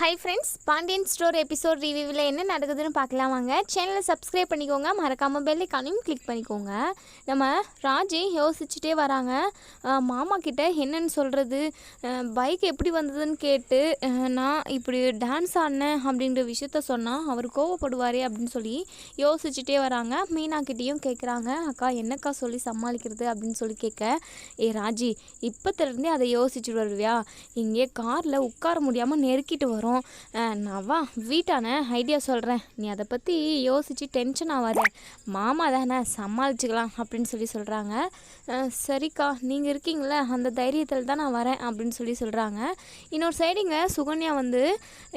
Hi friends Pandian store episode ரிவ்யூவில் என்ன நடக்குதுன்னு பார்க்கலாம் வாங்க. சேனலை சப்ஸ்கிரைப் பண்ணிக்கோங்க. மறக்காமல் பெல்லைக்கானையும் கிளிக் பண்ணிக்கோங்க. நம்ம ராஜி யோசிச்சுட்டே வராங்க. மாமா கிட்ட என்னன்னு சொல்கிறது பைக் எப்படி வந்ததுன்னு கேட்டு நான் இப்படி டான்ஸ் ஆடினேன் அப்படின்ற விஷயத்த சொன்னால் அவர் கோவப்படுவார் அப்படின்னு சொல்லி யோசிச்சுட்டே வராங்க. மீனாக்கிட்டேயும் கேட்குறாங்க அக்கா என்னக்கா சொல்லி சமாளிக்கிறது அப்படின்னு சொல்லி கேட்க ஏ ராஜி இப்போத்துலேருந்தே அதை யோசிச்சுட்டு வருவியா? இங்கே காரில் உட்கார முடியாமல் நெருக்கிட்டு வரும். வரும். நான் வா வீட்டான ஐடியா சொல்கிறேன் நீ அதை பற்றி யோசித்து டென்ஷன் ஆகாத மாமா தானே சமாளிச்சுக்கலாம் அப்படின்னு சொல்லி சொல்கிறாங்க சரிக்கா நீங்கள் இருக்கீங்களே அந்த தைரியத்தில் தான் நான் வரேன் அப்படின்னு சொல்லி சொல்கிறாங்க இன்னொரு சைடு இங்கே சுகன்யா வந்து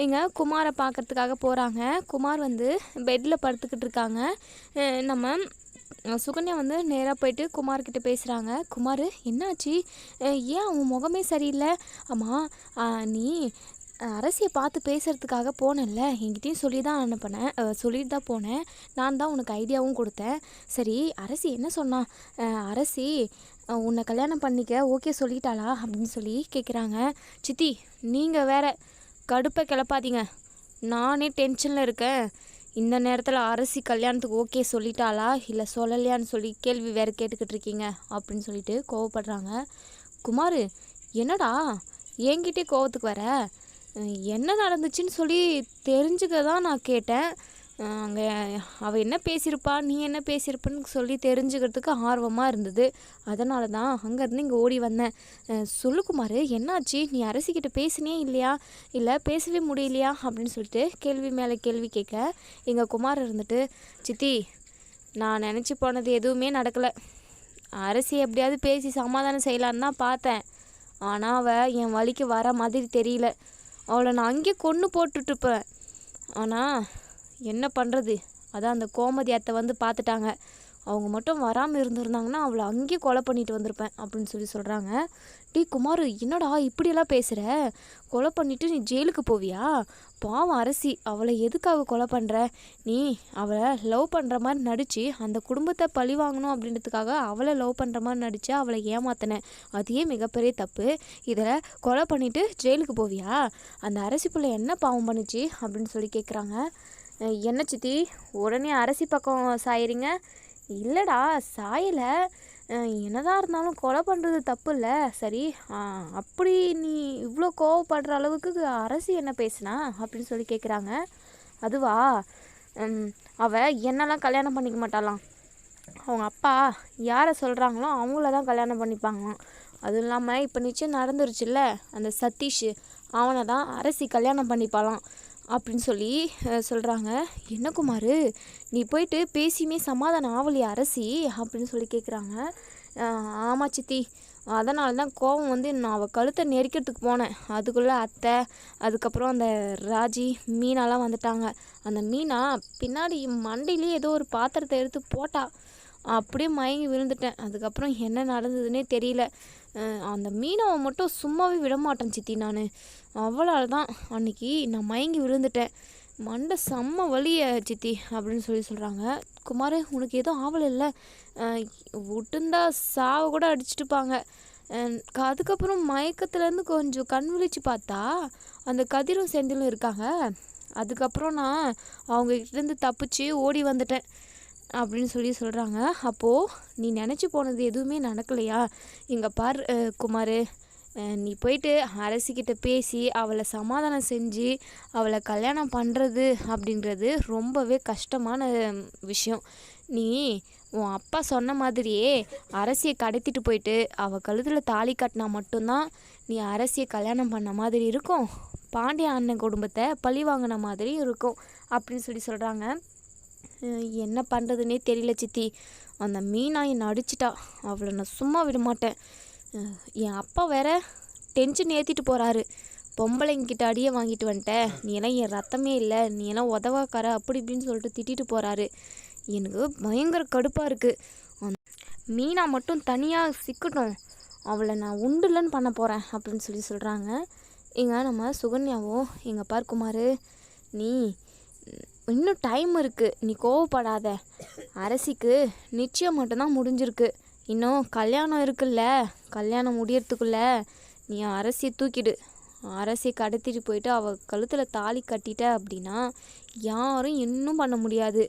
இங்கே குமாரை பார்க்கறதுக்காக போகிறாங்க குமார் வந்து பெட்டில் படுத்துக்கிட்டு இருக்காங்க. நம்ம சுகன்யா வந்து நேராக போயிட்டு குமார்கிட்ட பேசுகிறாங்க குமார் என்னாச்சு? ஏன் அவன் முகமே சரியில்லை? ஆமாம் நீ அரசியை பார்த்து பேசுகிறதுக்காக போனேன்ல. என்கிட்டயும் சொல்லி தான் அனுப்பினேன். சொல்லிட்டு தான் போனேன். நான் தான் உனக்கு ஐடியாவும் கொடுத்தேன். சரி அரசி என்ன சொன்னான் அரசி உன்னை கல்யாணம் பண்ணிக்க ஓகே சொல்லிட்டாளா? அப்படின்னு சொல்லி கேட்குறாங்க சித்தி நீங்கள் வேற கடுப்பை கிளப்பாதீங்க. நானே டென்ஷனில் இருக்கேன். இந்த நேரத்தில் அரசி கல்யாணத்துக்கு ஓகே சொல்லிட்டாளா? இல்லை சொல்லலையான்னு சொல்லி கேள்வி வேறு கேட்டுக்கிட்டு இருக்கீங்க. அப்படின்னு சொல்லிட்டு கோவப்படுறாங்க. குமார் என்னடா? என்கிட்டே கோவத்துக்கு வர? என்ன நடந்துச்சுன்னு சொல்லி தெரிஞ்சுக்க தான் நான் கேட்டேன். அங்கே அவள் என்ன பேசியிருப்பா நீ என்ன பேசியிருப்பன்னு சொல்லி தெரிஞ்சுக்கிறதுக்கு ஆர்வமாக இருந்தது. அதனால தான் அங்கேருந்து இங்கே ஓடி வந்தேன். சொல்லுக்குமார் என்னாச்சு? நீ அரசிக்கிட்ட பேசினியே இல்லையா? இல்லை பேசவே முடியலையா? அப்படின்னு சொல்லிட்டு கேள்வி மேலே கேள்வி கேட்க எங்கள் குமார் இருந்துட்டு சித்தி நான் நினச்சி போனது எதுவுமே நடக்கலை. அரசி எப்படியாவது பேசி சமாதானம் செய்யலான்னு தான் பார்த்தேன். ஆனால் அவள் என் வழிக்கு வர மாதிரி தெரியல. அவளை நான் அங்கேயே கொன்று போட்டுட்ருப்பேன் ஆனால் என்ன பண்ணுறது அதான் அந்த கோமதி அத்தை வந்து பார்த்துட்டாங்க. அவங்க மட்டும் வராமல் இருந்திருந்தாங்கன்னா அவளை அங்கேயே கொலை பண்ணிட்டு வந்திருப்பேன் அப்படின்னு சொல்லி சொல்கிறாங்க டி குமார் என்னடா இப்படியெல்லாம் பேசுகிற கொலை பண்ணிவிட்டு நீ ஜெயிலுக்கு போவியா? பாவம் அரசி அவளை எதுக்காக கொலை பண்ணுற நீ அவளை லவ் பண்ணுற மாதிரி நடித்து அந்த குடும்பத்தை பழி வாங்கணும் அப்படின்றதுக்காக அவளை லவ் பண்ணுற மாதிரி நடித்து அவளை ஏமாத்தினேன் அதே மிகப்பெரிய தப்பு. இதில் கொலை பண்ணிவிட்டு ஜெயிலுக்கு போவியா? அந்த அரசி பிள்ளை என்ன பாவம் பண்ணுச்சு அப்படின்னு சொல்லி கேட்குறாங்க என்ன சித்தி உடனே அரசி பக்கம் சாயிறீங்க? இல்லைடா சாயலை. என்னதான் இருந்தாலும் கொலை பண்ணுறது தப்பு இல்லை சரி அப்படி நீ இவ்வளோ கோவப்படுற அளவுக்கு அரசி என்ன பேசுனா? அப்படின்னு சொல்லி கேட்குறாங்க அதுவா? அவள் அவ என்னெல்லாம் கல்யாணம் பண்ணிக்க மாட்டாளாம்? அவங்க அப்பா யாரை சொல்கிறாங்களோ அவங்கள தான் கல்யாணம் பண்ணிப்பாங்களாம். அதுவும் இல்லாமல் இப்போ நிச்சயம் நடந்துருச்சுல்ல? அந்த சதீஷ் அவனை தான் அரசி கல்யாணம் பண்ணிப்பாளாம். அப்படின்னு சொல்லி சொல்கிறாங்க என்ன குமார்? நீ போயிட்டு பேசியுமே சமாதானம் ஆவலி அரசி அப்படின்னு சொல்லி கேட்குறாங்க ஆமாம் சித்தி. அதனால தான் கோவம் வந்து நான் அவள் கழுத்தை நெரிக்கிறதுக்கு போனேன். அதுக்குள்ளே அத்தை அதுக்கப்புறம் அந்த ராஜி மீனாலாம் வந்துட்டாங்க. அந்த மீனா பின்னாடி மண்டையிலேயே ஏதோ ஒரு பாத்திரத்தை எடுத்து போட்டா. அப்படியே மயங்கி விழுந்துட்டேன். அதுக்கப்புறம் என்ன நடந்ததுன்னே தெரியல. அந்த மீனவை மட்டும் சும்மாவே விட மாட்டேன் சித்தி நான். அவளால் தான் அன்னைக்கு நான் மயங்கி விழுந்துட்டேன். மண்டை செம்ம வலிய சித்தி அப்படின்னு சொல்லி சொல்கிறாங்க குமார் உனக்கு எதுவும் ஆவலை இல்லை. விட்டுந்தா சாவை கூட அடிச்சிட்டுப்பாங்க. அதுக்கப்புறம் மயக்கத்துலேருந்து கொஞ்சம் கண் விழிச்சு பார்த்தா அந்த கதிரும் செந்திலும் இருக்காங்க. அதுக்கப்புறம் நான் அவங்க கிட்டேருந்து தப்பிச்சு ஓடி வந்துட்டேன். அப்படின்னு சொல்லி சொல்கிறாங்க அப்போது நீ நினச்சி போனது எதுவுமே நடக்கலையா? இங்கே பார் குமார். நீ போயிட்டு அரசிக்கிட்ட பேசி அவளை சமாதானம் செஞ்சு அவளை கல்யாணம் பண்ணுறது அப்படின்றது ரொம்பவே கஷ்டமான விஷயம். நீ உன் அப்பா சொன்ன மாதிரியே அரசியை கடத்திட்டு போயிட்டு அவள் கழுத்தில் தாலி கட்டினா மட்டும்தான் நீ அரசியை கல்யாணம் பண்ண மாதிரி இருக்கும். பாண்டிய அண்ணன் குடும்பத்தை பழி வாங்கின மாதிரி இருக்கும். அப்படின்னு சொல்லி சொல்கிறாங்க என்ன பண்ணுறதுனே தெரியல சித்தி. அந்த மீனா என்னை அடிச்சிட்டா அவளை நான் சும்மா விட மாட்டேன். என் அப்பா வேற டென்ஷன் ஏற்றிட்டு போகிறாரு பொம்பளைங்கிட்ட அடியை வாங்கிட்டு வந்துட்டேன் நீ எல்லாம் என் ரத்தமே இல்லை. நீ எல்லாம் உதவாக்கார அப்படி இப்படின்னு சொல்லிட்டு திட்டிட்டு போகிறாரு எனக்கு பயங்கர கடுப்பாக இருக்குது மீனா மட்டும் தனியாக சிக்கட்டும். அவளை நான் உண்டுலன்னு பண்ண போகிறேன் அப்படின்னு சொல்லி சொல்கிறாங்க இங்கே நம்ம சுகன்யாவும் எங்கள் பார் குமார். நீ இன்னும் டைம் இருக்குது நீ கோவப்படாத. அரசிக்கு நிச்சயம் மட்டும்தான் முடிஞ்சிருக்கு. இன்னும் கல்யாணம் இருக்குல்ல? கல்யாணம் முடியறதுக்குள்ள நீ அரசியை தூக்கிடு. அரசி கடத்திட்டு போயிட்டு அவள் கழுத்தில் தாலி கட்டிட்ட அப்படின்னா யாரும் இன்னும் பண்ண முடியாது.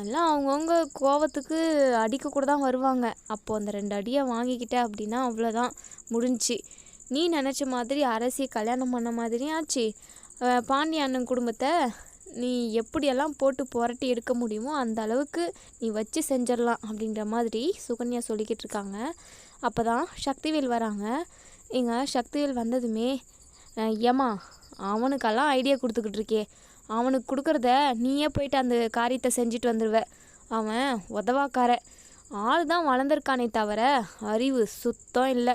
எல்லாம் அவங்கவுங்க கோவத்துக்கு அடிக்க கூட தான் வருவாங்க. அப்போது அந்த ரெண்டு அடியை வாங்கிக்கிட்ட அப்படின்னா அவ்வளோதான் முடிஞ்சுச்சு. நீ நினச்ச மாதிரி அரசியை கல்யாணம் பண்ண மாதிரியும் ஆச்சு பாண்டிய அண்ணன் குடும்பத்தை நீ எப்படியெல்லாம் போட்டு புரட்டி எடுக்க முடியுமோ அந்த அளவுக்கு நீ வச்சு செஞ்சிடலாம் அப்படின்ற மாதிரி சுகன்யா சொல்லிக்கிட்டு இருக்காங்க. அப்போ தான் சக்திவேல் வராங்க. இங்கே சக்திவேல் வந்ததுமே ஏமா ஏம்மா அவனுக்கெல்லாம் ஐடியா கொடுத்துக்கிட்டு இருக்கே. அவனுக்கு கொடுக்குறத நீயே போயிட்டு அந்த காரியத்தை செஞ்சுட்டு வந்துடுவ அவன் உதவாக்கார. ஆள் தான் வளர்ந்துருக்கானே தவிர அறிவு சுத்தம் இல்லை.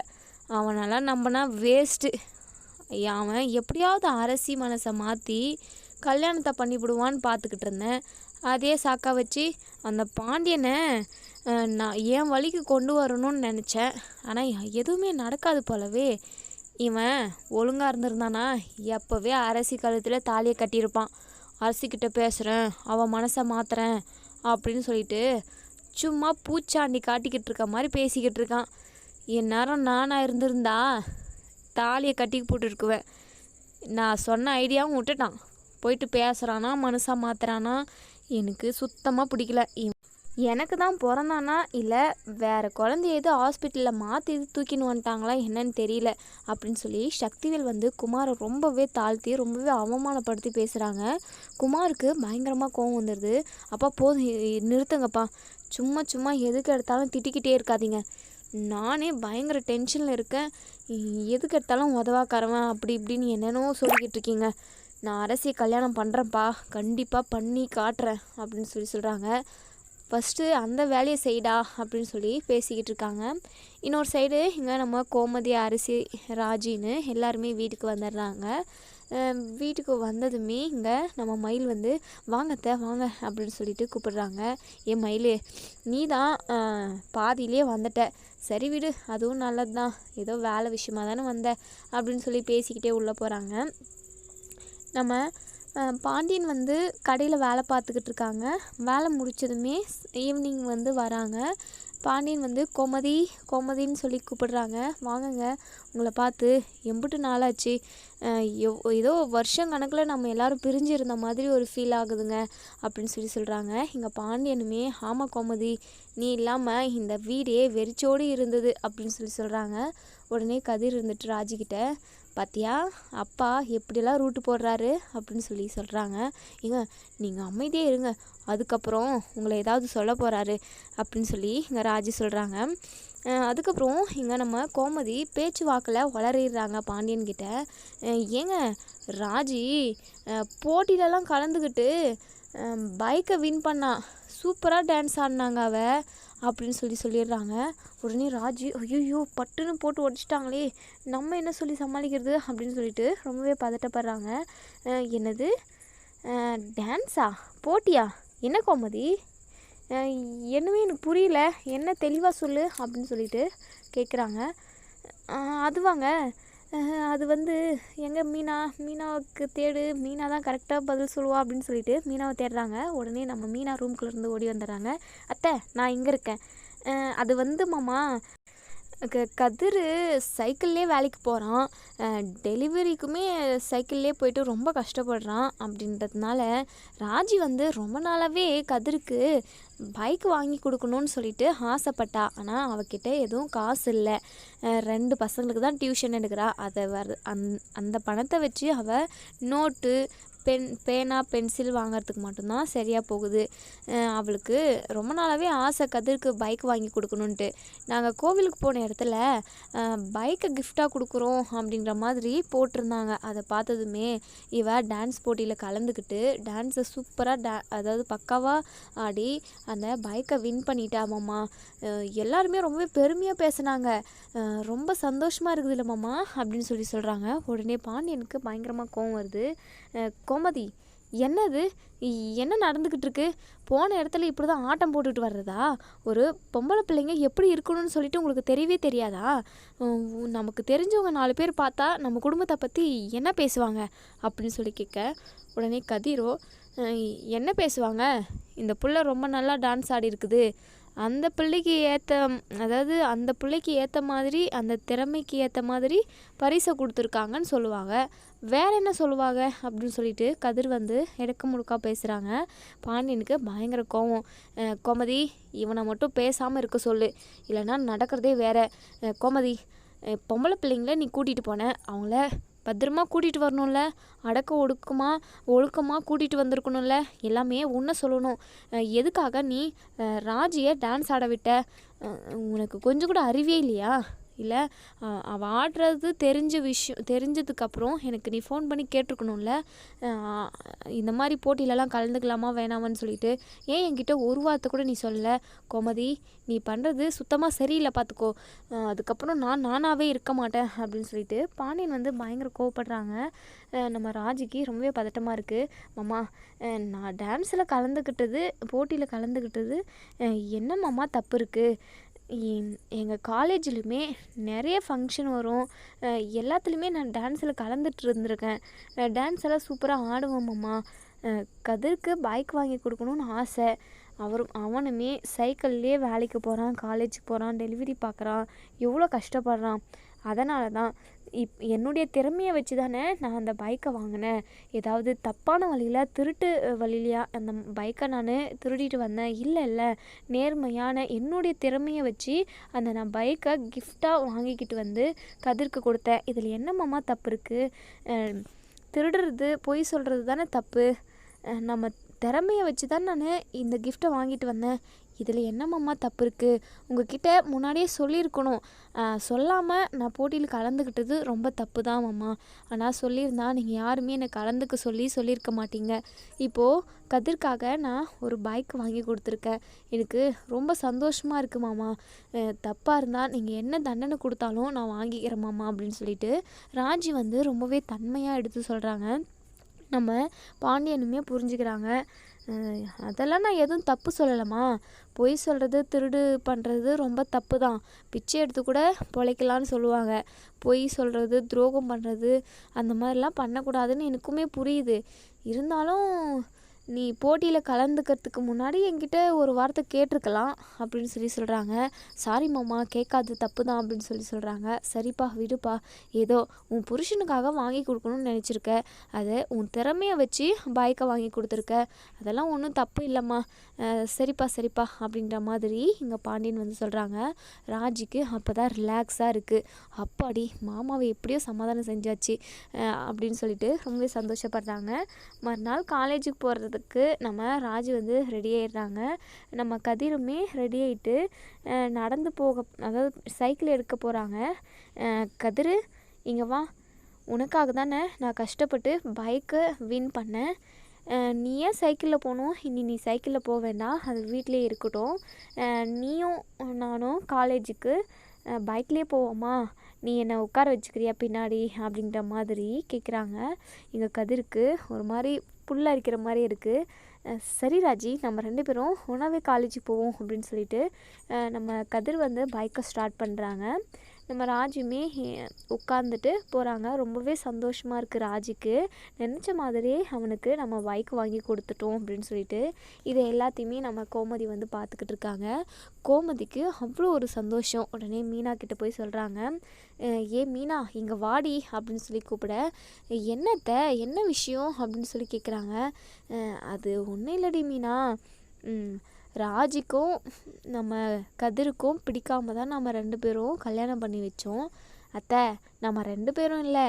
அவனெல்லாம் நம்பினா வேஸ்ட்டு அவன் எப்படியாவது அரசி மனசை மாற்றி கல்யாணத்தை பண்ணிவிடுவான்னு பார்த்துக்கிட்டு இருந்தேன். அதே சாக்கா வச்சு அந்த பாண்டியனை நான் என் வழிக்கு கொண்டு வரணும்னு நினச்சேன். ஆனால் எதுவுமே நடக்காது போலவே. இவன் ஒழுங்காக இருந்திருந்தானா? எப்போவே அரசி கழுத்தில் தாலியை கட்டியிருப்பான். அரசிக்கிட்ட பேசுகிறேன் அவன் மனசை மாத்துறேன் அப்படின்னு சொல்லிட்டு சும்மா பூச்சாண்டி காட்டிக்கிட்டு இருக்க மாதிரி பேசிக்கிட்டு இருக்கான். எந்நேரம் நானாக இருந்திருந்தா தாலியை கட்டி போட்டுருக்குவேன். நான் சொன்ன ஐடியாவும் விட்டுட்டான். போயிட்டு பேசுகிறானா மனுஷாக மாற்றுறானா எனக்கு சுத்தமாக பிடிக்கல. எனக்கு தான் பிறந்தானா இல்லை வேறு குழந்தைய எது ஹாஸ்பிட்டலில் மாற்றி எது தூக்கின்னு வந்துட்டாங்களா என்னன்னு தெரியல அப்படின்னு சொல்லி சக்திவேல் வந்து குமாரை ரொம்பவே தாழ்த்தி ரொம்பவே அவமானப்படுத்தி பேசுகிறாங்க குமாருக்கு பயங்கரமாக கோவம் வந்துடுது அப்பா போதும் நிறுத்துங்கப்பா. சும்மா சும்மா எதுக்கு எடுத்தாலும் திட்டிக்கிட்டே இருக்காதீங்க. நானே பயங்கர டென்ஷனில் இருக்கேன். எதுக்கு எடுத்தாலும் உதவாக்காரவன் அப்படி இப்படின்னு என்னென்னவோ சொல்லிக்கிட்டு இருக்கீங்க. நான் அரசியை கல்யாணம் பண்ணுறேன்ப்பா கண்டிப்பாக பண்ணி காட்டுறேன் அப்படின்னு சொல்லி சொல்கிறாங்க ஃபஸ்ட்டு அந்த வேலையை செய்டா அப்படின்னு சொல்லி பேசிக்கிட்டு இருக்காங்க. இன்னொரு சைடு இங்கே நம்ம கோமதி அரிசி ராஜின்னு எல்லாருமே வீட்டுக்கு வந்துடுறாங்க. வீட்டுக்கு வந்ததுமே இங்கே நம்ம மயில் வந்து வாங்கத்த வாங்க அப்படின்னு சொல்லிட்டு கூப்பிடுறாங்க. ஏ மயில் நீ தான் பாதியிலே வந்துட்ட. சரி விடு அதுவும் நல்லது தான் ஏதோ வேலை விஷயமா தானே வந்த அப்படின்னு சொல்லி பேசிக்கிட்டே உள்ளே போகிறாங்க நம்ம பாண்டியன் வந்து கடையில் வேலை பார்த்துக்கிட்டு இருக்காங்க. வேலை முடித்ததுமே ஈவினிங் வந்து வராங்க. பாண்டியன் வந்து கோமதி கோமதின்னு சொல்லி கூப்பிடுறாங்க. வாங்கங்க உங்களை பார்த்து எம்புட்டு நாளாச்சு. எவ்- ஏதோ வருஷம் கணக்கில் நம்ம எல்லோரும் பிரிஞ்சு இருந்த மாதிரி ஒரு ஃபீல் ஆகுதுங்க அப்படின்னு சொல்லி சொல்கிறாங்க இங்கே பாண்டியனுமே ஆமாம் கோமதி நீ இல்லாமல் இந்த வீடே வெறிச்சோடு இருந்தது அப்படின்னு சொல்லி சொல்கிறாங்க உடனே கதிர் இருந்துட்டு ராஜிக்கிட்ட பாத்தியா? அப்பா எப்படியெல்லாம் ரூட்டு போடுறாரு அப்படின்னு சொல்லி சொல்கிறாங்க ஏங்க நீங்கள் அமைதியே இருங்க. அதுக்கப்புறம் உங்களை ஏதாவது சொல்ல போகிறாரு அப்படின்னு சொல்லி இங்கே ராஜி சொல்கிறாங்க அதுக்கப்புறம் இங்கே நம்ம கோமதி பேச்சு வாக்கில் வளரிடுறாங்க பாண்டியன்கிட்ட ஏங்க ராஜி அஹ் போட்டியிலலாம் கலந்துக்கிட்டு பைக்கை வின் பண்ணா. சூப்பராக டான்ஸ் ஆடினாங்க அவ அப்படின்னு சொல்லி சொல்லிடுறாங்க. உடனே ராஜி ஐயோ பட்டுன்னு போட்டு உடச்சிட்டாங்களே நம்ம என்ன சொல்லி சமாளிக்கிறது? அப்படின்னு சொல்லிட்டு ரொம்பவே பதட்டப்படுறாங்க. என்னது? டான்ஸா? போட்டியா? என்ன கோமதி? என்னவே எனக்கு புரியல என்ன தெளிவாக சொல்லு அப்படின்னு சொல்லிட்டு கேட்குறாங்க அதுவாங்க. அது வந்து எங்கே மீனா மீனாவுக்கு தேடு மீனா தான் கரெக்டாக பதில் சொல்லுவா அப்படின்னு சொல்லிட்டு மீனாவை தேடுறாங்க. உடனே நம்ம மீனா ரூம்குள்ளேருந்து ஓடி வந்துடுறாங்க. அத்தை நான் இங்கே இருக்கேன். அது வந்து மாமா க கதிர் சைக்கிள்லேயே வேலைக்கு போகிறான் டெலிவரிக்குமே சைக்கிள்லேயே போயிட்டு ரொம்ப கஷ்டப்படுறான் அப்படின்றதுனால ராஜி வந்து ரொம்ப நாளாகவே கதிருக்கு பைக் வாங்கி கொடுக்கணும்னு சொல்லிட்டு ஆசைப்பட்டா. ஆனால் அவகிட்ட எதுவும் காசு இல்லை. ரெண்டு பசங்களுக்கு தான் டியூஷன் எடுக்கிறா. அதை வர அந் அந்த பணத்தை வச்சு அவள் நோட்டு பென் பேனா பென்சில் வாங்கிறதுக்கு மட்டும்தான் சரியாக போகுது. அவளுக்கு ரொம்ப நாளாகவே ஆசை கதிர்க்கு பைக் வாங்கி கொடுக்கணுன்ட்டு நாங்கள் கோவிலுக்கு போன இடத்துல பைக்கை கிஃப்டாக கொடுக்குறோம் அப்படின்ற மாதிரி போட்டிருந்தாங்க. அதை பார்த்ததுமே இவ டான்ஸ் போட்டியில் கலந்துக்கிட்டு டான்ஸை சூப்பராக டா அதாவது பக்காவாக ஆடி அந்த பைக்கை வின் பண்ணிட்டா மாமா. எல்லாருமே ரொம்பவே பெருமையாக பேசுனாங்க. ரொம்ப சந்தோஷமாக இருக்குது இல்லை மாமா அப்படின்னு சொல்லி சொல்கிறாங்க உடனே பாண்டியனுக்கு பயங்கரமாக கோவம் வருது. கோ கோமதி என்னது? என்ன நடந்துக்கிட்டு இருக்கு போன இடத்துல இப்படி தான் ஆட்டம் போட்டுட்டு வர்றதா? ஒரு பொம்பளை பிள்ளைங்க எப்படி இருக்கணும்னு சொல்லிட்டு உங்களுக்கு தெரியவே தெரியாதா? நமக்கு தெரிஞ்சவங்க நாலு பேர் பார்த்தா நம்ம குடும்பத்தை பற்றி என்ன பேசுவாங்க? அப்படின்னு சொல்லி கேட்க உடனே கதிரோ என்ன பேசுவாங்க? இந்த பிள்ளை ரொம்ப நல்லா டான்ஸ் ஆடி இருக்குது. அந்த பிள்ளைக்கு ஏற்ற அதாவது அந்த பிள்ளைக்கு ஏற்ற மாதிரி அந்த திறமைக்கு ஏற்ற மாதிரி பரிசை கொடுத்துருக்காங்கன்னு சொல்லுவாங்க. வேற என்ன சொல்லுவாங்க அப்படின்னு சொல்லிட்டு கதிர் வந்து எடுக்க முழுக்கா பேசுகிறாங்க பாண்டியனுக்கு பயங்கர கோவம். கோமதி இவனை மட்டும் பேசாமல் இருக்க சொல்லு. இல்லைன்னா நடக்கிறதே வேற. கோமதி பொம்பளை பிள்ளைங்கள நீ கூட்டிகிட்டு போனேன் அவங்கள பத்திரமா கூட்டிகிட்டு வரணும்ல. அடக்க ஒடுக்கமா ஒழுக்கமாக கூட்டிகிட்டு வந்திருக்கணும்ல. எல்லாமே உன்னை சொல்லணும். எதுக்காக நீ ராஜியை டான்ஸ் ஆட விட்ட? உனக்கு கொஞ்சம் கூட அறிவே இல்லையா? இல்லை அவள் ஆடுறது தெரிஞ்ச விஷயம் தெரிஞ்சதுக்கப்புறம் எனக்கு நீ ஃபோன் பண்ணி கேட்டிருக்கணும்ல. இந்த மாதிரி போட்டியிலலாம் கலந்துக்கலாமா வேணாமான்னு சொல்லிட்டு ஏன் என்கிட்ட ஒரு வார்த்தை கூட நீ சொல்லலை? கோமதி நீ பண்ணுறது சுத்தமாக சரியில்லை பார்த்துக்கோ அதுக்கப்புறம் நான் நானாகவே இருக்க மாட்டேன் அப்படின்னு சொல்லிட்டு பாண்டியன் வந்து பயங்கர கோவப்படுறாங்க. நம்ம ராஜிக்கு ரொம்பவே பதட்டமாக இருக்குது மாமா நான் டான்ஸில் கலந்துக்கிட்டது போட்டியில் கலந்துக்கிட்டது என்ன மாமா தப்பு இருக்குது எங்கள் காலேஜ்லையுமே நிறைய ஃபங்க்ஷன் வரும். எல்லாத்துலேயுமே நான் டான்ஸில் கலந்துட்டு இருந்திருக்கேன். டான்ஸ் எல்லாம் சூப்பராக ஆடுவேன் கதிர்க்கு பைக் வாங்கி கொடுக்கணும்னு ஆசை. அவரும் அவனுமே சைக்கிள்லேயே வேலைக்கு போகிறான் காலேஜுக்கு போகிறான் டெலிவரி பார்க்குறான் எவ்வளோ கஷ்டப்படுறான். அதனால தான் இப் என்னுடைய திறமையை வச்சு தானே நான் அந்த பைக்கை வாங்கினேன். ஏதாவது தப்பான வழியில் திருட்டு வழியிலையா அந்த பைக்கை நான் திருடிட்டு வந்தேன். இல்லை இல்லை. நேர்மையான என்னுடைய திறமையை வச்சு அந்த நான் பைக்கை கிஃப்டாக வாங்கிக்கிட்டு வந்து கதிர்க்கு கொடுத்தேன். இதில் என்னம்மாம்மா தப்பு இருக்குது திருடுறது பொய் சொல்கிறது தானே தப்பு. நம்ம திறமையை வச்சு தான் நான் இந்த கிஃப்ட்டை வாங்கிட்டு வந்தேன். இதில் என்னம்மா தப்பு இருக்குது உங்ககிட்ட முன்னாடியே சொல்லியிருக்கணும். சொல்லாமல் நான் போட்டியில் கலந்துக்கிட்டது ரொம்ப தப்பு தான் மாமா. ஆனால் சொல்லியிருந்தா நீங்கள் யாருமே என்னை கலந்துக்க சொல்லி சொல்லியிருக்க மாட்டீங்க. இப்போது கதிர்க்காக நான் ஒரு பைக் வாங்கி கொடுத்துருக்கேன். எனக்கு ரொம்ப சந்தோஷமாக இருக்குது மாமா. தப்பாக இருந்தால் நீங்கள் என்ன தண்டனை கொடுத்தாலும் நான் வாங்கிக்கிறேன் மாமா அப்படின்னு சொல்லிட்டு ராஜி வந்து ரொம்பவே தன்மையாக எடுத்து சொல்கிறாங்க நம்ம பாண்டியனுமே புரிஞ்சுக்கிறாங்க. அதெல்லாம் நான் எதுவும் தப்பு சொல்லலைம்மா. பொய் சொல்கிறது திருடு பண்ணுறது ரொம்ப தப்பு தான் பிச்சை எடுத்து கூட பொழைக்கலான்னு சொல்லுவாங்க. பொய் சொல்கிறது துரோகம் பண்ணுறது அந்த மாதிரிலாம் பண்ணக்கூடாதுன்னு எனக்குமே புரியுது. இருந்தாலும் நீ போட்டியில் கலந்துக்கிறதுக்கு முன்னாடி என்கிட்ட ஒரு வார்த்தை கேட்டிருக்கலாம் அப்படின்னு சொல்லி சொல்கிறாங்க சாரி மாமா கேட்காது தப்பு தான் அப்படின்னு சொல்லி சொல்கிறாங்க சரிப்பா விடுப்பா. ஏதோ உன் புருஷனுக்காக வாங்கி கொடுக்கணும்னு நினச்சிருக்க. அதை உன் திறமையை வச்சு பைக்கை வாங்கி கொடுத்துருக்க. அதெல்லாம் ஒன்றும் தப்பு இல்லைம்மா. சரிப்பா சரிப்பா அப்படின்ற மாதிரி இங்கே பாண்டியன் வந்து சொல்கிறாங்க ராஜிக்கு அப்போ தான் ரிலாக்ஸாக இருக்குது அப்பாடி மாமாவை எப்படியோ சமாதானம் செஞ்சாச்சு அப்படின்னு சொல்லிட்டு ரொம்பவே சந்தோஷப்படுறாங்க. மறுநாள் காலேஜுக்கு போகிறது போகிறதுக்கு நம்ம ராஜு வந்து ரெடி ஆயிடுறாங்க. நம்ம கதிருமே ரெடி ஆகிட்டு நடந்து போக அதாவது சைக்கிள் எடுக்க போகிறாங்க கதிர் இங்கே வா. உனக்காக தானே நான் கஷ்டப்பட்டு பைக்கை வின் பண்ணேன். நீ ஏன் சைக்கிளில் போகணும்? இனி நீ சைக்கிளில் போக வேண்டாம். அது வீட்டிலே இருக்கட்டும். நீயும் நானும் காலேஜுக்கு பைக்லேயே போவோமா? நீ என்னை உட்கார வச்சுக்கிறியா பின்னாடி? அப்படின்ற மாதிரி கேட்குறாங்க இங்கே கதிருக்கு ஒரு மாதிரி புல் அரிக்கிற மாதிரி இருக்குது சரி ராஜி நம்ம ரெண்டு பேரும் ஒன்றாவே காலேஜுக்கு போவோம் அப்படின்னு சொல்லிட்டு நம்ம கதிர் வந்து பைக்கை ஸ்டார்ட் பண்ணுறாங்க நம்ம ராஜுமே உட்காந்துட்டு போகிறாங்க ரொம்பவே சந்தோஷமாக இருக்குது ராஜுக்கு. நினச்ச மாதிரியே அவனுக்கு நம்ம பைக் வாங்கி கொடுத்துட்டோம் அப்படின்னு சொல்லிட்டு இதை எல்லாத்தையுமே நம்ம கோமதி வந்து பார்த்துக்கிட்டு இருக்காங்க. கோமதிக்கு அவ்வளோ ஒரு சந்தோஷம். உடனே மீனா கிட்டே போய் சொல்கிறாங்க ஏ மீனா இங்கே வாடி அப்படின்னு சொல்லி கூப்பிட என்னத்த என்ன விஷயம்? அப்படின்னு சொல்லி கேட்குறாங்க அது ஒன்றும் இல்லடி மீனா. ராஜிக்கும் நம்ம கதிருக்கும் பிடிக்காம தான் நம்ம ரெண்டு பேரும் கல்யாணம் பண்ணி வச்சோம். அத்தை நம்ம ரெண்டு பேரும் இல்லை.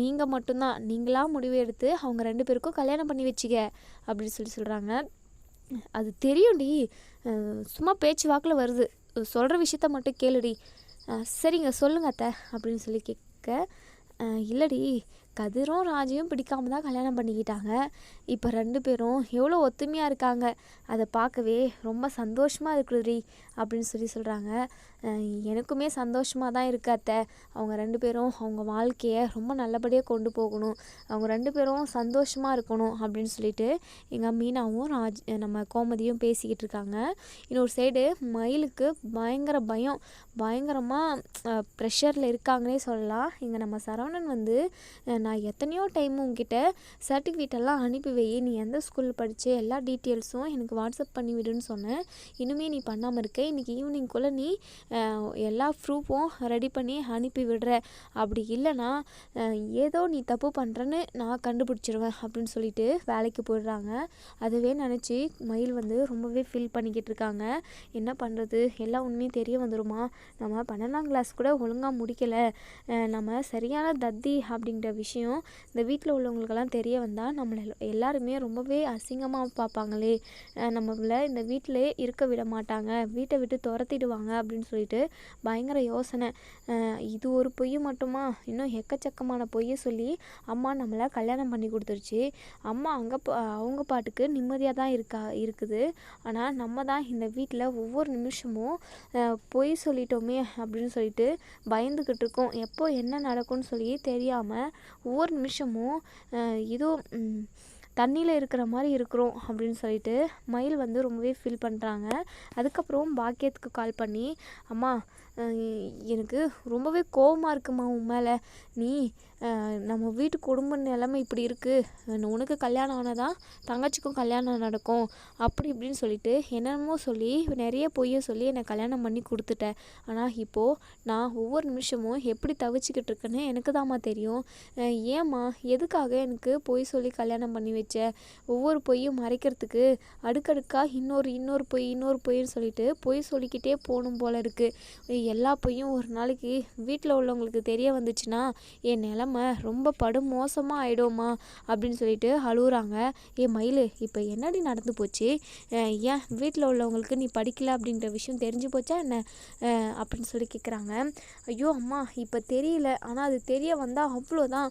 நீங்கள் மட்டும்தான். நீங்களாக முடிவு எடுத்து அவங்க ரெண்டு பேருக்கும் கல்யாணம் பண்ணி வச்சிக்க அப்படின்னு சொல்லி சொல்கிறாங்க அது தெரியும்டி. சும்மா பேச்சு வாக்கில் வருது. சொல்கிற விஷயத்த மட்டும் கேளுடி. சரிங்க சொல்லுங்க அத்தை அப்படின்னு சொல்லி கேட்க இல்லடி. கதிரும் ராஜையும் பிடிக்காம தான் கல்யாணம் பண்ணிக்கிட்டாங்க. இப்போ ரெண்டு பேரும் எவ்வளோ ஒத்துமையாக இருக்காங்க. அதை பார்க்கவே ரொம்ப சந்தோஷமாக இருக்குதுடி அப்படின்னு சொல்லி சொல்கிறாங்க எனக்குமே சந்தோஷமாக தான் இருக்கு அத்தை. அவங்க ரெண்டு பேரும் அவங்க வாழ்க்கையை ரொம்ப நல்லபடியாக கொண்டு போகணும். அவங்க ரெண்டு பேரும் சந்தோஷமாக இருக்கணும் அப்படின்னு சொல்லிட்டு எங்கள் மீனாவும் ராஜ் நம்ம கோமதியும் பேசிக்கிட்டு இருக்காங்க. இன்னொரு சைடு மயிலுக்கு பயங்கர பயம். பயங்கரமாக ப்ரெஷரில் இருக்காங்கன்னே சொல்லலாம். இங்கே நம்ம ஆனந்த் வந்து நான் எத்தனையோ டைம் உங்ககிட்ட சர்டிஃபிகேட் எல்லாம் அனுப்பி வை. நீ எந்த ஸ்கூலில் படித்த எல்லா டீட்டெயில்ஸும் எனக்கு வாட்ஸ்அப் பண்ணிவிடுன்னு சொன்னேன். இன்னுமே நீ பண்ணாமல் இருக்க. இன்றைக்கி ஈவினிங்குள்ளே நீ எல்லா ப்ரூஃபும் ரெடி பண்ணி அனுப்பி விடுற. அப்படி இல்லைன்னா ஏதோ நீ தப்பு பண்ணுறேன்னு நான் கண்டுபிடிச்சிருவேன் அப்படின்னு சொல்லிட்டு வேலைக்கு போயிடுறாங்க. அதுவே நினச்சி மயில் வந்து ரொம்பவே ஃபீல் பண்ணிக்கிட்டு இருக்காங்க. என்ன பண்ணுறது எல்லா உண்மையும் தெரிய வந்துருமா? நம்ம பன்னெண்டாம் கிளாஸ் கூட ஒழுங்காக முடிக்கலை. நம்ம சரியான தத்தி அப்படிங்கிற விஷயம் இந்த வீட்டில் உள்ளவங்களுக்கெல்லாம் தெரிய வந்தால் நம்மளை எல்லாருமே ரொம்பவே அசிங்கமாக பார்ப்பாங்களே. நம்மளை இந்த வீட்டிலே இருக்க விட மாட்டாங்க. வீட்டை விட்டு துரத்திடுவாங்க அப்படின்னு சொல்லிட்டு பயங்கர யோசனை. இது ஒரு பொய் மட்டுமா? இன்னும் எக்கச்சக்கமான பொய்யை சொல்லி அம்மா நம்மளை கல்யாணம் பண்ணி கொடுத்துருச்சு. அம்மா அங்கே அவங்க பாட்டுக்கு நிம்மதியாக தான் இருக்கா இருக்குது. ஆனால் நம்ம தான் இந்த வீட்டில் ஒவ்வொரு நிமிஷமும் பொய் சொல்லிட்டோமே அப்படின்னு சொல்லிட்டு பயந்துக்கிட்டு இருக்கோம். எப்போ என்ன நடக்கும்னு சொல்லி தெரியாமல் ஒவ்வொரு நிமிஷமும் இதோ ஏதோ தண்ணியில் இருக்கிற மாதிரி இருக்கிறோம் அப்படின்னு சொல்லிட்டு மயில் வந்து ரொம்பவே ஃபீல் பண்ணுறாங்க அதுக்கப்புறம் பாக்கியத்துக்கு கால் பண்ணி அம்மா எனக்கு ரொம்பவே கோவமாக இருக்குமா உன் மேலே. நீ நம்ம வீட்டு குடும்ப நிலைமை இப்படி இருக்குது உனக்கு கல்யாணம் ஆனதான் தங்கச்சிக்கும் கல்யாணம் நடக்கும். அப்படி இப்படின்னு சொல்லிட்டு என்னென்னமோ சொல்லி நிறைய பொய்யை சொல்லி என்னை கல்யாணம் பண்ணி கொடுத்துட்டேன் ஆனால் இப்போது நான் ஒவ்வொரு நிமிஷமும் எப்படி தவிச்சிக்கிட்டு இருக்கேன்னு எனக்கு தாம்மா தெரியும். ஏம்மா எதுக்காக எனக்கு பொய் சொல்லி கல்யாணம் பண்ணி வச்ச ஒவ்வொரு பொய்யும் மறைக்கிறதுக்கு அடுக்கடுக்காக இன்னொரு இன்னொரு பொய் இன்னொரு பொய்ன்னு சொல்லிட்டு பொய் சொல்லிக்கிட்டே போகணும் போல இருக்குது எல்லா பொய்யும் ஒரு நாளைக்கு வீட்டில் உள்ளவங்களுக்கு தெரிய வந்துச்சுன்னா என் நிலமை ரொம்ப படு மோசமாக ஆகிடுமா அப்படின்னு சொல்லிட்டு அழுகுறாங்க ஏ மயிலு இப்போ என்னடி நடந்து போச்சு? ஏன் வீட்டில் உள்ளவங்களுக்கு நீ படிக்கல? அப்படின்ற விஷயம் தெரிஞ்சு போச்சா என்ன? அப்படின்னு சொல்லி கேட்குறாங்க ஐயோ அம்மா இப்போ தெரியல. ஆனால் அது தெரிய வந்தால் அவ்வளோதான்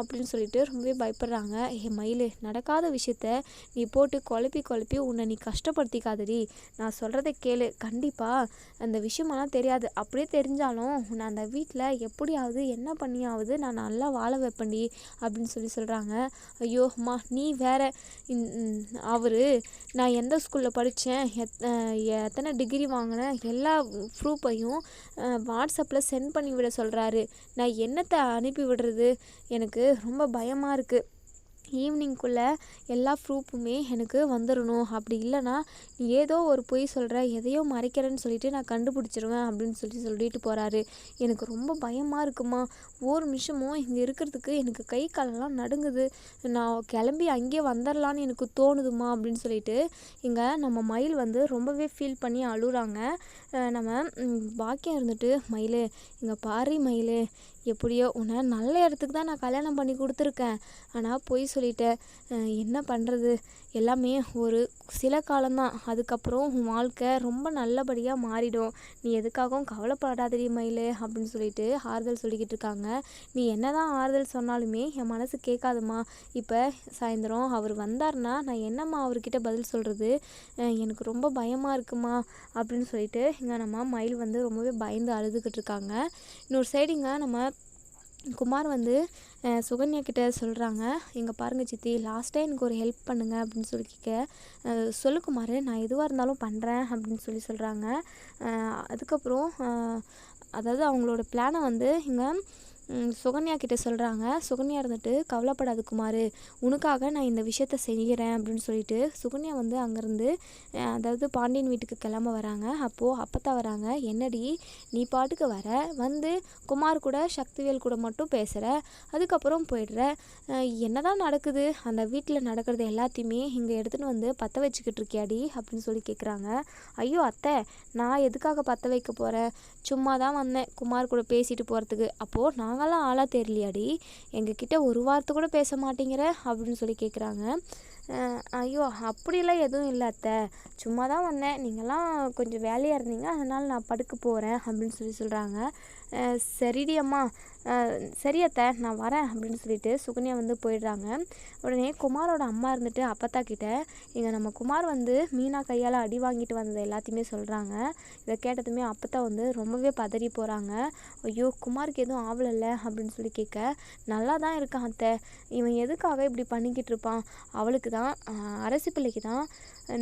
அப்படின்னு சொல்லிட்டு ரொம்பவே பயப்படுறாங்க. ஏ மயிலு நடக்காத விஷயத்த நீ போட்டு குழப்பி குழப்பி உன்னை நீ கஷ்டப்படுத்திக்காதடி. நான் சொல்கிறத கேளு. கண்டிப்பாக அந்த விஷயமெல்லாம் தெரியாது. அப்படியே தெரிஞ்சாலும் உன்னை அந்த வீட்டில் எப்படியாவது என்ன பண்ணியாவது நான் நல்லா வாழ வைப்பண்டி அப்படின்னு சொல்லி சொல்கிறாங்க ஐயோ அம்மா நீ வேற. அவர் நான் எந்த ஸ்கூலில் படித்தேன் எத் எத்தனை டிகிரி வாங்கினேன்? எல்லா ப்ரூஃபையும் வாட்ஸ்அப்பில் சென்ட் பண்ணி விட சொல்கிறாரு நான் என்னத்தை அனுப்பி விடுறது? எனக்கு ரொம்ப பயமாக இருக்குது ஈவினிங்குள்ளே எல்லா ப்ரூஃபுமே எனக்கு வந்துடணும் அப்படி இல்லைன்னா நீ ஏதோ ஒரு பொய் சொல்கிற எதையோ மறைக்கிறேன்னு சொல்லிட்டு நான் கண்டுபிடிச்சிருவேன் அப்படின்னு சொல்லி சொல்லிட்டு போகிறாரு எனக்கு ரொம்ப பயமாக இருக்குமா? ஒவ்வொரு நிமிஷமும் இங்கே இருக்கிறதுக்கு எனக்கு கை காலெல்லாம் நடுங்குது. நான் கிளம்பி அங்கேயே வந்துடலான்னு எனக்கு தோணுதுமா? அப்படின்னு சொல்லிட்டு இங்கே நம்ம மயில் வந்து ரொம்பவே ஃபீல் பண்ணி அழுகுறாங்க நம்ம பாக்கியம் இருந்துட்டு மயில் இங்கே பாரு மயில் எப்படியோ உன்னை நல்ல இடத்துக்கு தான் நான் கல்யாணம் பண்ணி கொடுத்துருக்கேன். ஆனால் பொய் சொல்லிட்டேன். என்ன பண்ணுறது எல்லாமே ஒரு சில காலம்தான். அதுக்கப்புறம் உன் வாழ்க்கை ரொம்ப நல்லபடியாக மாறிடும். நீ எதுக்காகவும் கவலைப்படாதடி மயில் அப்படின்னு சொல்லிட்டு ஆறுதல் சொல்லிக்கிட்டு இருக்காங்க. நீ என்னதான் ஆறுதல் சொன்னாலுமே என் மனசு கேட்காதும்மா. இப்போ சாயந்தரம் அவர் வந்தார்னா நான் என்னம்மா அவர்கிட்ட பதில் சொல்கிறது எனக்கு ரொம்ப பயமாக இருக்குமா? அப்படின்னு சொல்லிட்டு இங்கே நம்ம மயில் வந்து ரொம்பவே பயந்து அழுதுகிட்டு இருக்காங்க. இன்னொரு சைடுங்க நம்ம குமார் வந்து சுகன்யா கிட்ட சொல்கிறாங்க இங்கே பாருங்கள் சித்தி லாஸ்ட்டாக எனக்கு ஒரு ஹெல்ப் பண்ணுங்க அப்படின்னு சொல்லி கேட்க சொல்லு குமார் நான் எதுவாக இருந்தாலும் பண்ணுறேன் அப்படின்னு சொல்லி சொல்கிறாங்க அதுக்கப்புறம் அதாவது அவங்களோட பிளானை வந்து இங்கே சுகன்யா கிட்ட சொல்கிறாங்க சுகன்யா இருந்துட்டு கவலைப்படாது குமார் உனக்காக நான் இந்த விஷயத்த செய்கிறேன் அப்படின்னு சொல்லிட்டு சுகன்யா வந்து அங்கேருந்து அதாவது பாண்டியன் வீட்டுக்கு கிளம்ப வராங்க. அப்போது அப்பத்தா வராங்க. என்னடி நீ பாட்டுக்கு வர. வந்து குமார் கூட சக்திவேல் கூட மட்டும் பேசுகிற அதுக்கப்புறம் போயிடுற. என்னதான் நடக்குது? அந்த வீட்டில் நடக்கிறது எல்லாத்தையுமே இங்கே எடுத்துன்னு வந்து பற்ற வச்சுக்கிட்டு இருக்கியாடி? அப்படின்னு சொல்லி கேட்குறாங்க ஐயோ அத்தை நான் எதுக்காக பற்ற வைக்க போகிறேன் சும்மா தான் வந்தேன். குமார் கூட பேசிட்டு போகிறதுக்கு அப்போது நான் நாங்களாம் ஆளாக தெரியலையாடி. எங்ககிட்ட ஒரு வார்த்தை கூட பேச மாட்டேங்கிற அப்படின்னு சொல்லி கேட்குறாங்க ஐயோ அப்படிலாம் எதுவும் இல்லை அத்தை. சும்மா தான் வந்தேன். நீங்களாம் கொஞ்சம் வேலையாக இருந்தீங்க. அதனால் நான் படுக்க போகிறேன் அப்படின்னு சொல்லி சொல்கிறாங்க சரிடி அம்மா. சரியத்தை சரி அத்தை நான் வரேன் அப்படின்னு சொல்லிட்டு சுகன்யா வந்து போயிடுறாங்க. உடனே குமாரோட அம்மா இருந்துட்டு அப்பத்தா கிட்ட இங்கே நம்ம குமார் வந்து மீனா கையால் அடி வாங்கிட்டு வந்தது எல்லாத்தையுமே சொல்கிறாங்க இதை கேட்டதுமே அப்பத்தா வந்து ரொம்பவே பதறி போகிறாங்க ஐயோ குமாருக்கு எதுவும் ஆவலைல்ல அப்படின்னு சொல்லி கேட்க நல்லா தான் இருக்கான் அத்தை. இவன் எதுக்காக இப்படி பண்ணிக்கிட்டு இருப்பான்? அவளுக்கு தான் அரசு பிள்ளைக்கு தான்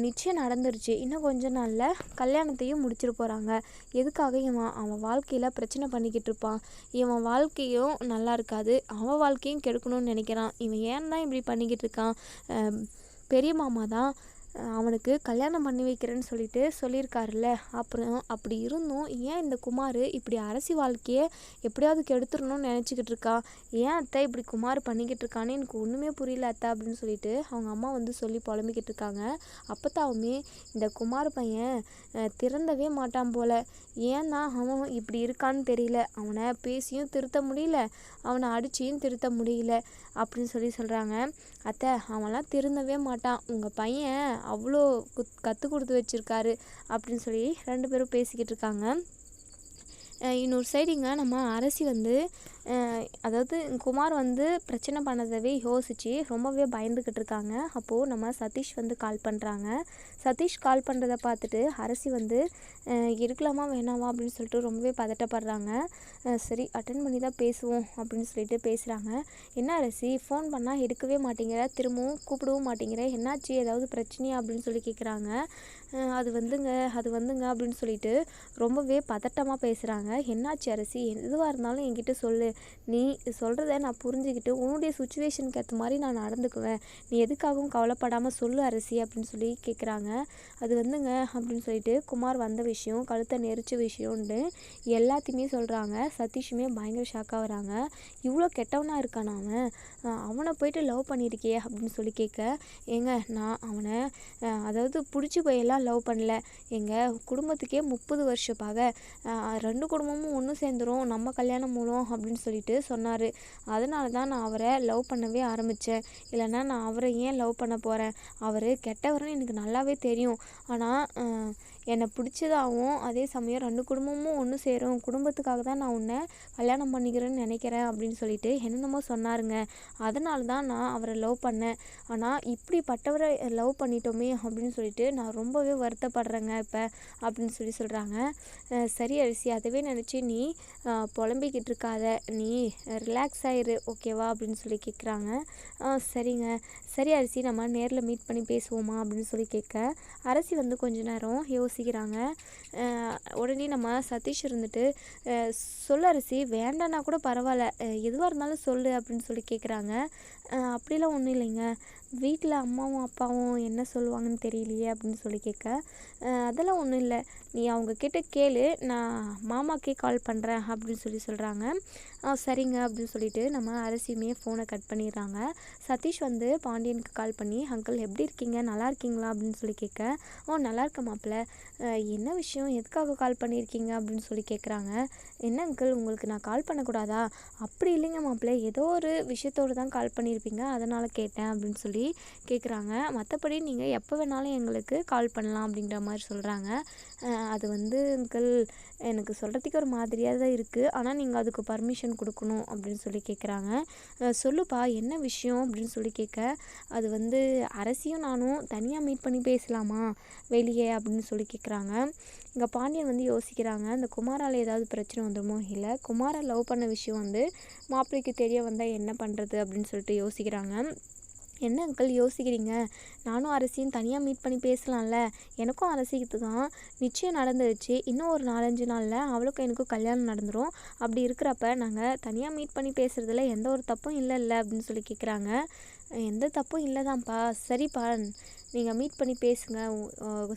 நிச்சயம் நடந்துருச்சு. இன்னும் கொஞ்ச நாளில் கல்யாணத்தையும் முடிச்சிட்டு போகிறாங்க எதுக்காக இவன் அவன் வாழ்க்கையில் பிரச்சனை பண்ணிக்கிட்டு இருப்பான்? இவன் வாழ்க்கை வாழ்க்கையும் நல்லா இருக்காது. அவன் வாழ்க்கையும் கெடுக்கணும்னு நினைக்கிறான். இவன் ஏன் தான் இப்படி பண்ணிக்கிட்டு இருக்கான்? பெரிய மாமா தான். அவனுக்கு கல்யாணம் பண்ணி வைக்கிறேன்னு சொல்லிட்டு சொல்லியிருக்காருல்ல. அப்புறம் அப்படி இருந்தும் ஏன் இந்த குமார் இப்படி அரசி வாழ்க்கையை எப்படியாவது கெடுத்துடணும்னு நினச்சிக்கிட்டு இருக்கான் ஏன் அத்தை இப்படி குமார் பண்ணிக்கிட்டு இருக்கான்னு எனக்கு ஒன்றுமே புரியல அத்தை அப்படின்னு சொல்லிட்டு அவங்க அம்மா வந்து சொல்லி புலம்பிக்கிட்டு இருக்காங்க. அப்பத்தாவுமே இந்த குமார் பையன் திறந்தவே மாட்டான் போல. ஏன்னா அவன் இப்படி இருக்கான்னு தெரியல. அவனை பேசியும் திருத்த முடியல. அவனை அடிச்சியும் திருத்த முடியல அப்படின்னு சொல்லி சொல்கிறாங்க அத்தை அவன்லாம் திருந்தவே மாட்டான். உங்கள் பையன் அவ்வளோ குத் கற்றுக் கொடுத்து வச்சுருக்காரு அப்படின்னு சொல்லி ரெண்டு பேரும் பேசிக்கிட்டு இருக்காங்க. இன்னொரு சைடுங்க நம்ம அரசி வந்து அதாவது குமார் வந்து பிரச்சனை பண்ணதவே யோசித்து ரொம்பவே பயந்துக்கிட்டு இருக்காங்க. அப்போது நம்ம சதீஷ் வந்து கால் பண்ணுறாங்க சதீஷ் கால் பண்ணுறத பார்த்துட்டு அரசி வந்து இருக்கலாமா வேணாமா அப்படின்னு சொல்லிட்டு ரொம்பவே பதட்டப்படுறாங்க. சரி அட்டன் பண்ணி தான் பேசுவோம் அப்படின்னு சொல்லிட்டு பேசுகிறாங்க என்ன அரசி ஃபோன் பண்ணால் எடுக்கவே மாட்டேங்கிற திரும்பவும் கூப்பிடவும் மாட்டேங்கிற என்னாச்சு ஏதாவது பிரச்சனையா அப்படின்னு சொல்லி கேட்குறாங்க அது வந்துங்க அது வந்துங்க அப்படின்னு சொல்லிட்டு ரொம்பவே பதட்டமாக பேசுகிறாங்க என்னாச்சு அரசி எதுவாக இருந்தாலும் என்கிட்ட சொல்லு. நீ சொல்கிறத நான் புரிஞ்சுக்கிட்டு உன்னுடைய சுச்சுவேஷனுக்கு ஏற்ற மாதிரி நான் நடந்துக்குவேன். நீ எதுக்காகவும் கவலைப்படாமல் சொல்லு அரசி அப்படின்னு சொல்லி கேட்குறாங்க அது வந்துங்க அப்படின்னு சொல்லிட்டு குமார் வந்த விஷயம் கழுத்தை நெரிச்ச விஷயம்னு எல்லாத்தையுமே சொல்கிறாங்க சதீஷுமே பயங்கர ஷாக்காக வராங்க. இவ்வளோ கெட்டவனாக இருக்கான் அவன்? அவனை போயிட்டு லவ் பண்ணியிருக்கியே அப்படின்னு சொல்லி கேட்க ஏங்க நான் அவனை அதாவது பிடிச்சி போயெல்லாம் லவ் பண்ணல. எங்கள் குடும்பத்துக்கே முப்பது வருஷப்பாக ரெண்டு குடும்பமும் ஒன்று சேர்ந்துரும். நம்ம கல்யாணம் மூலம் அப்படின்னு சொல்லிட்டு சொன்னார். அதனால தான் நான் அவரை லவ் பண்ணவே ஆரம்பித்தேன் இல்லைன்னா நான் அவரை ஏன் லவ் பண்ண போகிறேன் அவர் கெட்டவர்னு எனக்கு நல்லாவே தெரியும். ஆனால் என்னை பிடிச்சதாகவும் அதே சமயம் ரெண்டு குடும்பமும் ஒன்று சேரும். குடும்பத்துக்காக தான் நான் உன்னை கல்யாணம் பண்ணிக்கிறேன்னு நினைக்கிறேன் அப்படின்னு சொல்லிட்டு என்னென்னமோ சொன்னாருங்க. அதனால தான் நான் அவரை லவ் பண்ணேன். ஆனால் இப்படிப்பட்டவரை லவ் பண்ணிட்டோமே அப்படின்னு சொல்லிட்டு நான் ரொம்பவே வருத்தப்படுறேங்க இப்போ அப்படின்னு சொல்லி சொல்கிறாங்க சரி அரிசி அதவே நினச்சி நீ புலம்பிக்கிட்டு இருக்காத. நீ ரிலாக்ஸ் ஆயிரு ஓகேவா அப்படின்னு சொல்லி கேட்குறாங்க சரிங்க. சரி அரிசி நம்ம நேரில் மீட் பண்ணி பேசுவோமா? அப்படின்னு சொல்லி கேட்க அரசி வந்து கொஞ்ச நேரம் யோசிக்கிறாங்க. உடனே நம்ம சதீஷ் இருந்துட்டு சொல்ல சொல்லு அரிசி வேண்டான்னா கூட பரவாயில்ல. எதுவாக இருந்தாலும் சொல்லு அப்படின்னு சொல்லி கேட்குறாங்க அப்படிலாம் ஒன்றும் இல்லைங்க. வீட்டில் அம்மாவும் அப்பாவும் என்ன சொல்லுவாங்கன்னு தெரியலையே அப்படின்னு சொல்லி கேட்க அதெல்லாம் ஒன்றும் இல்லை. நீ அவங்கக்கிட்ட கேளு. நான் மாமாக்கே கால் பண்ணுறேன் அப்படின்னு சொல்லி சொல்கிறாங்க சரிங்க அப்படின்னு சொல்லிட்டு நம்ம அரசியுமே ஃபோனை கட் பண்ணிடுறாங்க. சதீஷ் வந்து பாண்டியனுக்கு கால் பண்ணி அங்கிள் எப்படி இருக்கீங்க? நல்லா இருக்கீங்களா? அப்படின்னு சொல்லி கேட்க ஓ நல்லா இருக்க மாப்பிள்ள. என்ன விஷயம்? எதுக்காக கால் பண்ணியிருக்கீங்க? அப்படின்னு சொல்லி கேட்குறாங்க. என்ன அங்கிள் உங்களுக்கு நான் கால் பண்ணக்கூடாதா? அப்படி இல்லைங்க மாப்பிள்ள. ஏதோ ஒரு விஷயத்தோடு தான் கால் பண்ணியிருப்பீங்க. அதனால் கேட்டேன் அப்படின்னு சொல்லி கேட்குறாங்க மற்றபடி நீங்கள் எப்போ வேணாலும் எங்களுக்கு கால் பண்ணலாம் அப்படிங்கிற மாதிரி சொல்கிறாங்க அது வந்து அங்கிள் எனக்கு சொல்கிறதுக்கு ஒரு மாதிரியாக தான் இருக்குது ஆனால் நீங்கள் அதுக்கு பர்மிஷன் கொடுக்கணும் அப்படின்னு சொல்லி கேட்குறாங்க சொல்லுப்பா என்ன விஷயம் அப்படின்னு சொல்லி கேட்க அது வந்து அரசியும் நானும் தனியாக மீட் பண்ணி பேசலாமா? வெளியே அப்படின்னு சொல்லி கேட்குறாங்க இங்கே பாண்டியன் வந்து யோசிக்கிறாங்க இந்த குமாரால் ஏதாவது பிரச்சனை வந்துருமோ? இல்லை குமாரை லவ் பண்ண விஷயம் வந்து மாப்பிள்ளைக்கு தெரிய வந்தால் என்ன பண்ணுறது அப்படின்னு சொல்லிட்டு யோசிக்கிறாங்க. என்ன அங்கிள் யோசிக்கிறீங்க? நானும் அரசியும் தனியாக மீட் பண்ணி பேசலாம்ல. எனக்கும் அரசிக்கு தான். நிச்சயம் நடந்துருச்சு. இன்னும் ஒரு நாலஞ்சு நாளில் அவளுக்கும் எனக்கும் கல்யாணம் நடந்துடும் அப்படி இருக்கிறப்ப நாங்கள் தனியாக மீட் பண்ணி பேசுகிறதுல எந்த ஒரு தப்பும் இல்லை இல்லை அப்படின்னு சொல்லி கேட்குறாங்க எந்த தப்பும் இல்லைதான்ப்பா. சரிப்பா. நீங்கள் மீட் பண்ணி பேசுங்க.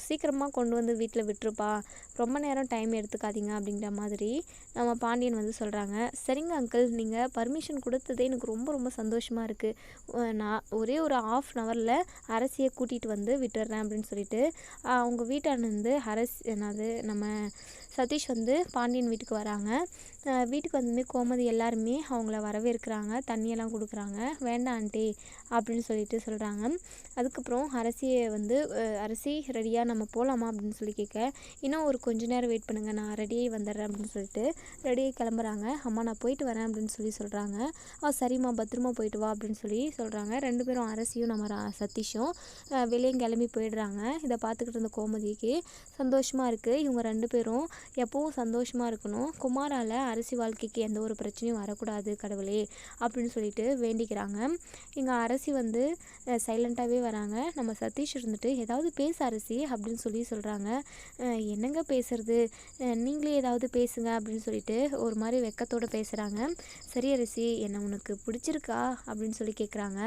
சீக்கிரமாக கொண்டு வந்து வீட்டில் விட்டுருப்பா. ரொம்ப நேரம் டைம் எடுத்துக்காதீங்க அப்படிங்கிற மாதிரி நம்ம பாண்டியன் வந்து சொல்கிறாங்க சரிங்க அங்கிள் நீங்கள் பர்மிஷன் கொடுத்ததே எனக்கு ரொம்ப ரொம்ப சந்தோஷமாக இருக்குது நான் ஒரே ஒரு ஆஃப் அன் ஹவரில் அரசியை கூட்டிகிட்டு வந்து விட்டுறேன் அப்படின்னு சொல்லிட்டு அவங்க வீட்டானந்து அரசி என்னது நம்ம சதீஷ் வந்து பாண்டியன் வீட்டுக்கு வராங்க. வீட்டுக்கு வந்ததுமே கோமதி எல்லாருமே அவங்கள வரவேற்கிறாங்க. தண்ணியெல்லாம் கொடுக்குறாங்க. வேண்டாம் ஆண்டி அப்படின்னு சொல்லிட்டு சொல்கிறாங்க அதுக்கப்புறம் அரசியை வந்து அரசி ரெடியாக நம்ம போகலாமா அப்படின்னு சொல்லி கேட்க இன்னும் ஒரு கொஞ்ச நேரம் வெயிட் பண்ணுங்கள் நான் ரெடியாகி வந்துடுறேன் அப்படின்னு சொல்லிட்டு ரெடியாகி கிளம்புறாங்க. அம்மா நான் போயிட்டு வரேன் அப்படின்னு சொல்லி சொல்கிறாங்க ஆ சரிம்மா பத்திரமா போயிட்டு வா அப்படின்னு சொல்லி சொல்கிறாங்க ரெண்டு பேரும் அரசியும் நம்ம சதீஷும் வெளியே கிளம்பி போயிடுறாங்க. இதை பார்த்துக்கிட்டு இருந்த கோமதிக்கு சந்தோஷமாக இருக்குது இவங்க ரெண்டு பேரும் எப்பவும் சந்தோஷமாக இருக்கணும். குமாரால் அரசி வாழ்க்கைக்கு எந்த ஒரு பிரச்சனையும் வரக்கூடாது கடவுளே அப்படின்னு சொல்லிட்டு வேண்டிக்கிறாங்க. இங்கே அரசி அரசி வந்து சைலண்ட்டாகவே வராங்க. நம்ம சதீஷ் இருந்துட்டு ஏதாவது பேச அரசி அப்படின்னு சொல்லி சொல்கிறாங்க என்னங்க பேசுறது? நீங்களே ஏதாவது பேசுங்க அப்படின்னு சொல்லிட்டு ஒரு மாதிரி வெக்கத்தோடு பேசுகிறாங்க சரி அரசி என்னை உனக்கு பிடிச்சிருக்கா? அப்படின்னு சொல்லி கேட்குறாங்க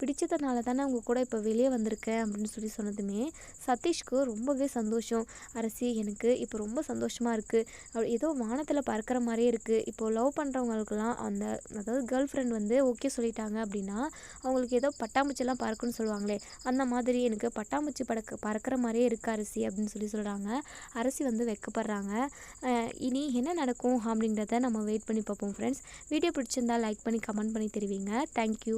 பிடிச்சதுனால தானே உங்கள் கூட இப்போ வெளியே வந்திருக்கேன் அப்படின்னு சொல்லி சொன்னதுமே சதீஷ்க்கு ரொம்பவே சந்தோஷம். அரசி எனக்கு இப்போ ரொம்ப சந்தோஷமாக இருக்குது ஏதோ வானத்தில் பறக்கிற மாதிரியே இருக்குது இப்போது லவ் பண்ணுறவங்களுக்குலாம் அந்த அதாவது கேர்ள் ஃப்ரெண்ட் வந்து ஓகே சொல்லிட்டாங்க அப்படின்னா அவங்களுக்கு ஏதோ பட்டாம்பூச்சிலாம் பறக்குன்னு சொல்லுவாங்களே அந்த மாதிரி எனக்கு பட்டாம்பூச்சி பறக்க பறக்கிற மாதிரியே இருக்கு அரிசி அப்படின்னு சொல்லி சொல்கிறாங்க அரிசி வந்து வெக்கப்படுறாங்க. இனி என்ன நடக்கும் அப்படின்றத நம்ம வெயிட் பண்ணி பார்ப்போம் ஃப்ரெண்ட்ஸ் வீடியோ பிடிச்சிருந்தா லைக் பண்ணி கமெண்ட் பண்ணி தெரிவிங்க. Thank you